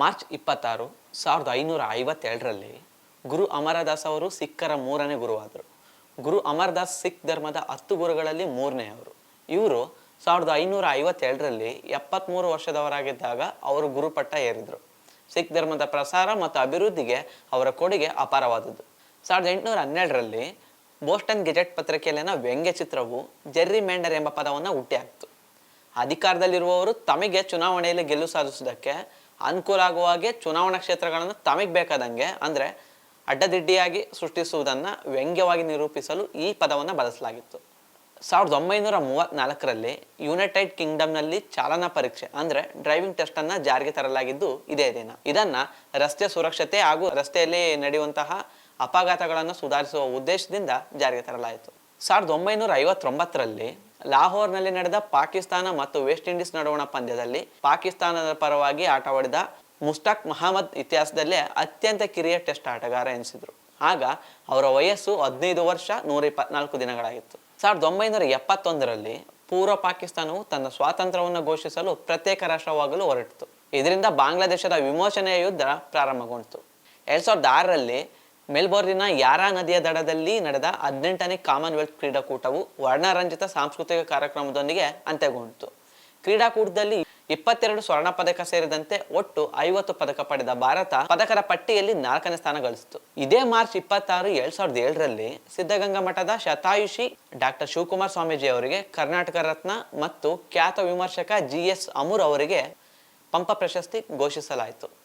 March ಇಪ್ಪತ್ತಾರು ಸಾವಿರದ ಐನೂರ ಐವತ್ತೆರಡರಲ್ಲಿ ಗುರು ಅಮರದಾಸ್ ಅವರು ಸಿಖ್ಖರ ಮೂರನೇ ಗುರುವಾದರು. ಗುರು ಅಮರದಾಸ್ ಸಿಖ್ ಧರ್ಮದ ಹತ್ತು ಗುರುಗಳಲ್ಲಿ ಮೂರನೆಯವರು ಇವರು ಸಾವಿರದ ಐನೂರ ಐವತ್ತೆರಡರಲ್ಲಿ ಎಪ್ಪತ್ತ್ಮೂರು ವರ್ಷದವರಾಗಿದ್ದಾಗ ಅವರು ಗುರುಪಟ್ಟ ಏರಿದರು. ಸಿಖ್ ಧರ್ಮದ ಪ್ರಸಾರ ಮತ್ತು ಅಭಿವೃದ್ಧಿಗೆ ಅವರ ಕೊಡುಗೆ ಅಪಾರವಾದದ್ದು. ಸಾವಿರದ ಎಂಟುನೂರ ಹನ್ನೆರಡರಲ್ಲಿ ಬೋಸ್ಟನ್ ಗೆಜೆಟ್ ಪತ್ರಿಕೆಯಲ್ಲಿನ ವ್ಯಂಗ್ಯ ಚಿತ್ರವು ಜೆರ್ರಿ ಮೆಂಡರ್ ಎಂಬ ಪದವನ್ನು ಹುಟ್ಟಿಹಾಕ್ತು. ಅಧಿಕಾರದಲ್ಲಿರುವವರು ತಮಗೆ ಚುನಾವಣೆಯಲ್ಲಿ ಗೆಲುವು ಸಾಧಿಸುವುದಕ್ಕೆ ಅನುಕೂಲ ಆಗುವ ಹಾಗೆ ಚುನಾವಣಾ ಕ್ಷೇತ್ರಗಳನ್ನು ತಮಗೆ ಬೇಕಾದಂಗೆ ಅಂದರೆ ಅಡ್ಡದಿಡ್ಡಿಯಾಗಿ ಸೃಷ್ಟಿಸುವುದನ್ನು ವ್ಯಂಗ್ಯವಾಗಿ ನಿರೂಪಿಸಲು ಈ ಪದವನ್ನು ಬಳಸಲಾಗಿತ್ತು. ಸಾವಿರದ ಒಂಬೈನೂರ ಮೂವತ್ತ್ನಾಲ್ಕರಲ್ಲಿ ಯುನೈಟೆಡ್ ಕಿಂಗ್ಡಮ್ನಲ್ಲಿ ಚಾಲನಾ ಪರೀಕ್ಷೆ, ಅಂದರೆ ಡ್ರೈವಿಂಗ್ ಟೆಸ್ಟನ್ನು ಜಾರಿಗೆ ತರಲಾಗಿದ್ದು ಇದೇ ದಿನ. ಇದನ್ನು ರಸ್ತೆ ಸುರಕ್ಷತೆ ಹಾಗೂ ರಸ್ತೆಯಲ್ಲಿ ನಡೆಯುವಂತಹ ಅಪಘಾತಗಳನ್ನು ಸುಧಾರಿಸುವ ಉದ್ದೇಶದಿಂದ ಜಾರಿಗೆ ತರಲಾಯಿತು. ಸಾವಿರದ ಒಂಬೈನೂರ ಐವತ್ತೊಂಬತ್ತರಲ್ಲಿ ಲಾಹೋರ್ನಲ್ಲಿ ನಡೆದ ಪಾಕಿಸ್ತಾನ ಮತ್ತು ವೆಸ್ಟ್ ಇಂಡೀಸ್ ನಡುವಣ ಪಂದ್ಯದಲ್ಲಿ ಪಾಕಿಸ್ತಾನದ ಪರವಾಗಿ ಆಟವಾಡಿದ ಮುಸ್ತಾಕ್ ಮಹಮ್ಮದ್ ಇತಿಹಾಸದಲ್ಲೇ ಅತ್ಯಂತ ಕಿರಿಯ ಟೆಸ್ಟ್ ಆಟಗಾರ ಎನಿಸಿದ್ರು. ಆಗ ಅವರ ವಯಸ್ಸು ಹದಿನೈದು ವರ್ಷ ನೂರ ಇಪ್ಪತ್ನಾಲ್ಕು ದಿನಗಳಾಗಿತ್ತು. ಸಾವಿರದ ಒಂಬೈನೂರ ಎಪ್ಪತ್ತೊಂದರಲ್ಲಿ ಪೂರ್ವ ಪಾಕಿಸ್ತಾನವು ತನ್ನ ಸ್ವಾತಂತ್ರ್ಯವನ್ನು ಘೋಷಿಸಲು ಪ್ರತ್ಯೇಕ ರಾಷ್ಟ್ರವಾಗಲು ಹೊರಟಿತು. ಇದರಿಂದ ಬಾಂಗ್ಲಾದೇಶದ ವಿಮೋಚನೆಯ ಯುದ್ಧ ಪ್ರಾರಂಭಗೊಂಡಿತು. ಎರಡ್ ಸಾವಿರದ ಆರರಲ್ಲಿ ಮೆಲ್ಬೋರ್ನಿನ ಯಾರಾ ನದಿಯ ದಡದಲ್ಲಿ ನಡೆದ ಹದಿನೆಂಟನೇ ಕಾಮನ್ವೆಲ್ತ್ ಕ್ರೀಡಾಕೂಟವು ವರ್ಣರಂಜಿತ ಸಾಂಸ್ಕೃತಿಕ ಕಾರ್ಯಕ್ರಮದೊಂದಿಗೆ ಅಂತ್ಯಗೊಂಡಿತು. ಕ್ರೀಡಾಕೂಟದಲ್ಲಿ ಇಪ್ಪತ್ತೆರಡು ಸ್ವರ್ಣ ಪದಕ ಸೇರಿದಂತೆ ಒಟ್ಟು ಐವತ್ತು ಪದಕ ಪಡೆದ ಭಾರತ ಪದಕರ ಪಟ್ಟಿಯಲ್ಲಿ ನಾಲ್ಕನೇ ಸ್ಥಾನ ಗಳಿಸಿತು. ಇದೇ ಮಾರ್ಚ್ ಇಪ್ಪತ್ತಾರು, ಎರಡ್ ಸಾವಿರದ ಏಳರಲ್ಲಿ ಸಿದ್ಧಗಂಗಾ ಮಠದ ಶತಾಯುಷಿ ಡಾಕ್ಟರ್ ಶಿವಕುಮಾರ್ ಸ್ವಾಮೀಜಿ ಅವರಿಗೆ ಕರ್ನಾಟಕ ರತ್ನ ಮತ್ತು ಖ್ಯಾತ ವಿಮರ್ಶಕ ಜಿ ಎಸ್ ಅಮೂರ್ ಅವರಿಗೆ ಪಂಪ ಪ್ರಶಸ್ತಿ ಘೋಷಿಸಲಾಯಿತು.